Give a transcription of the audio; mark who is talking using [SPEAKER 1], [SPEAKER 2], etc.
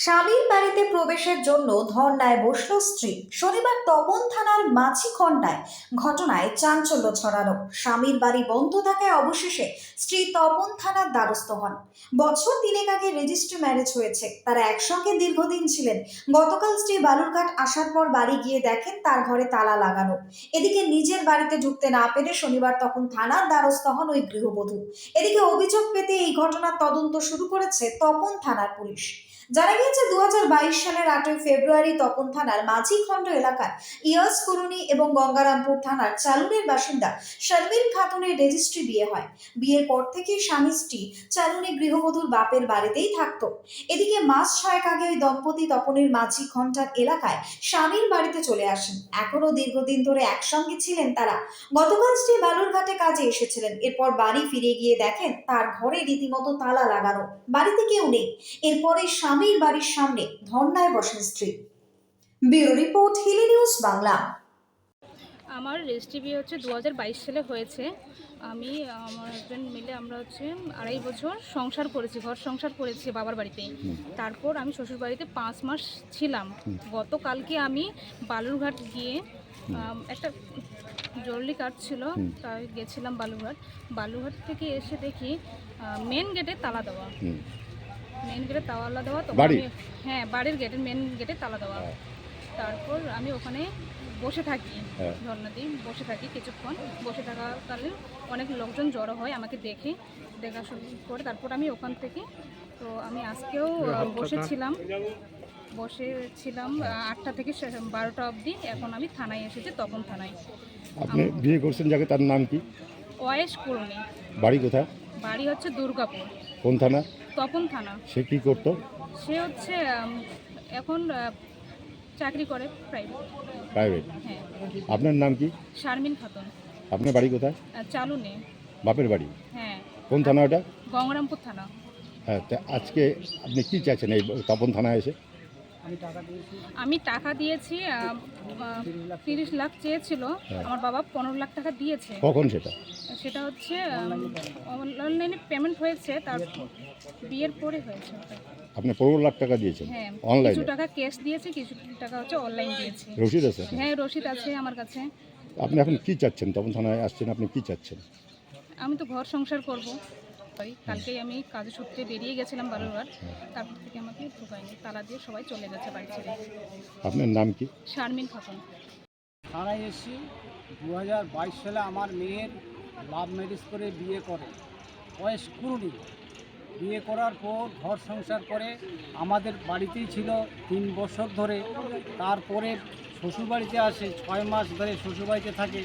[SPEAKER 1] স্বামীর বাড়িতে প্রবেশের জন্য ধর্নায় বসল স্ত্রী। শনিবার তপন থানার মাছিখণ্ডায় ঘটনায় চাঞ্চল্য ছড়ানো স্বামীর বাড়ি বন্ধ থাকায় অবশেষে স্ত্রী তপন থানার দ্বারস্থ হন। বছর তিনেক আগে রেজিস্ট্রি ম্যারেজ হয়েছে। তারা একসঙ্গে দীর্ঘদিন ছিলেন। গতকাল স্ত্রী বালুরঘাট আসার পর বাড়ি গিয়ে দেখেন তার ঘরে তালা লাগানো। এদিকে নিজের বাড়িতে ঢুকতে না পেরে শনিবার তখন থানার দ্বারস্থ হন ওই গৃহবধূ। এদিকে অভিযোগ পেতে এই ঘটনার তদন্ত শুরু করেছে তপন থানার পুলিশ। জানা গিয়েছে দু সালের আটই ফেব্রুয়ারি তপন থানার ইয়াস কুরুনি এবং গঙ্গারামপুর থানার চালুনের বাসিন্দা খাতুনের রেজিস্ট্রি বিয়ে হয়। বিয়ের পর থেকেই স্বামী স্ত্রী চালুনি গৃহবধূর বাপের বাড়িতেই থাকতো। এদিকে মাস ছয়েক আগে ওই দম্পতি তপনের মাঝি এলাকায় স্বামীর বাড়িতে চলে আসেন। এখনও দীর্ঘদিন ধরে একসঙ্গে ছিলেন তারা। গতকাল স্ত্রী বালুরঘাটে কাজে এসেছিলেন। এরপর বাড়ি ফিরে গিয়ে দেখেন তার ঘরে রীতিমতো তালা লাগানো। বাড়িতে কেউ নেই। এরপরে স্বামীর বাড়ির সামনে ধর্নায় বসেন স্ত্রী। Bureau report Hili news Bangla.
[SPEAKER 2] আমার রেজিস্ট্রি হচ্ছে দু হাজার বাইশ সালে হয়েছে। আমি আমার হাজব্যান্ড মিলে আমরা হচ্ছে আড়াই বছর সংসার করেছি ঘর সংসার করেছি বাবার বাড়িতে তারপর আমি শ্বশুর বাড়িতে পাঁচ মাস ছিলাম। গতকালকে আমি বালুরঘাট গিয়ে একটা জরুরি কাজ ছিল তাই গেছিলাম বালুরঘাট। বালুরঘাট থেকে এসে দেখি মেন গেটে তালা দেওয়া। মেন গেটে তালা দেওয়া তো
[SPEAKER 3] বাড়ির?
[SPEAKER 2] হ্যাঁ বাড়ির গেটের মেন গেটে তালা দেওয়া। তারপর আমি ওখানে বসে থাকি
[SPEAKER 3] হ্যাঁ।
[SPEAKER 2] ঝর্ণা দিই বসে থাকি কিছুক্ষণ। বসে থাকাকালীন অনেক লোকজন জড়ো হয় আমাকে দেখে দেখা করে তারপর আমি ওখান থেকে তো আমি আজকেও বসেছিলাম বসেছিলাম আটটা থেকে বারোটা অবধি। এখন আমি থানায় এসেছি তপন থানায়।
[SPEAKER 3] আপনি বিয়ে করছেন যাকে তার নাম কি?
[SPEAKER 2] ওয়েস করুনি।
[SPEAKER 3] বাড়ি কোথায়?
[SPEAKER 2] বাড়ি হচ্ছে দুর্গাপুর।
[SPEAKER 3] কোন থানা?
[SPEAKER 2] তপন থানা।
[SPEAKER 3] সে কি করত?
[SPEAKER 2] সে হচ্ছে এখন চাকরি করে প্রাইভেট
[SPEAKER 3] প্রাইভেট
[SPEAKER 2] হ্যাঁ।
[SPEAKER 3] আপনার নাম কি?
[SPEAKER 2] শারমিন খাতুন।
[SPEAKER 3] আপনার বাড়ি কোথায়?
[SPEAKER 2] চালু নেই
[SPEAKER 3] বাপের বাড়ি?
[SPEAKER 2] হ্যাঁ।
[SPEAKER 3] কোন থানা ওটা?
[SPEAKER 2] গঙ্গারামপুর থানা।
[SPEAKER 3] হ্যাঁ তা আজকে আপনি কি চাইছেন এই তপন থানায় এসে?
[SPEAKER 2] আমি টাকা দিয়েছি। তিরিশ লাখ চেয়েছিল।
[SPEAKER 3] হ্যাঁ।
[SPEAKER 2] আমার বাবা পনেরো লাখ টাকা দিয়েছে।
[SPEAKER 3] কখন সেটা?
[SPEAKER 2] সেটা হচ্ছে অনলাইনে পেমেন্ট হয়েছে তার বিয়ের পরে। হয়েছে
[SPEAKER 3] আপনি পনেরো লাখ টাকা দিয়েছেন?
[SPEAKER 2] হ্যাঁ
[SPEAKER 3] অনলাইনে?
[SPEAKER 2] কিছু টাকা ক্যাশ দিয়েছি কিছু টাকা হচ্ছে অনলাইন দিয়েছি।
[SPEAKER 3] রসিদ আছে
[SPEAKER 2] হ্যাঁ রসিদ আছে আমার কাছে।
[SPEAKER 3] আপনি এখন কি চাচ্ছেন? তপন থানায় আসছেন আপনি কি চাচ্ছেন?
[SPEAKER 2] আমি তো ঘর সংসার করব। ওই কালকেই আমি কাজের সূত্রে বেরিয়ে গেছিলাম বালুরঘাট তারপর থেকে আমাকে ঢোকায়নি তালা দিয়ে সবাই চলে গেছে বাড়ি ছেড়ে।
[SPEAKER 3] আপনার নাম কি?
[SPEAKER 2] শারমিন খাতুন।
[SPEAKER 4] থানায় এসেছি। দু হাজার বাইশ সালে আমার মেয়ের লাভ ম্যারেজ করে বিয়ে করে। বয়স কুড়ি। বিয়ে করার পর ঘর সংসার করে। আমাদের বাড়িতেই ছিল তিন বছর ধরে। তারপরে শ্বশুরবাড়িতে আসে। ছয় মাস ধরে শ্বশুরবাড়িতে থাকে।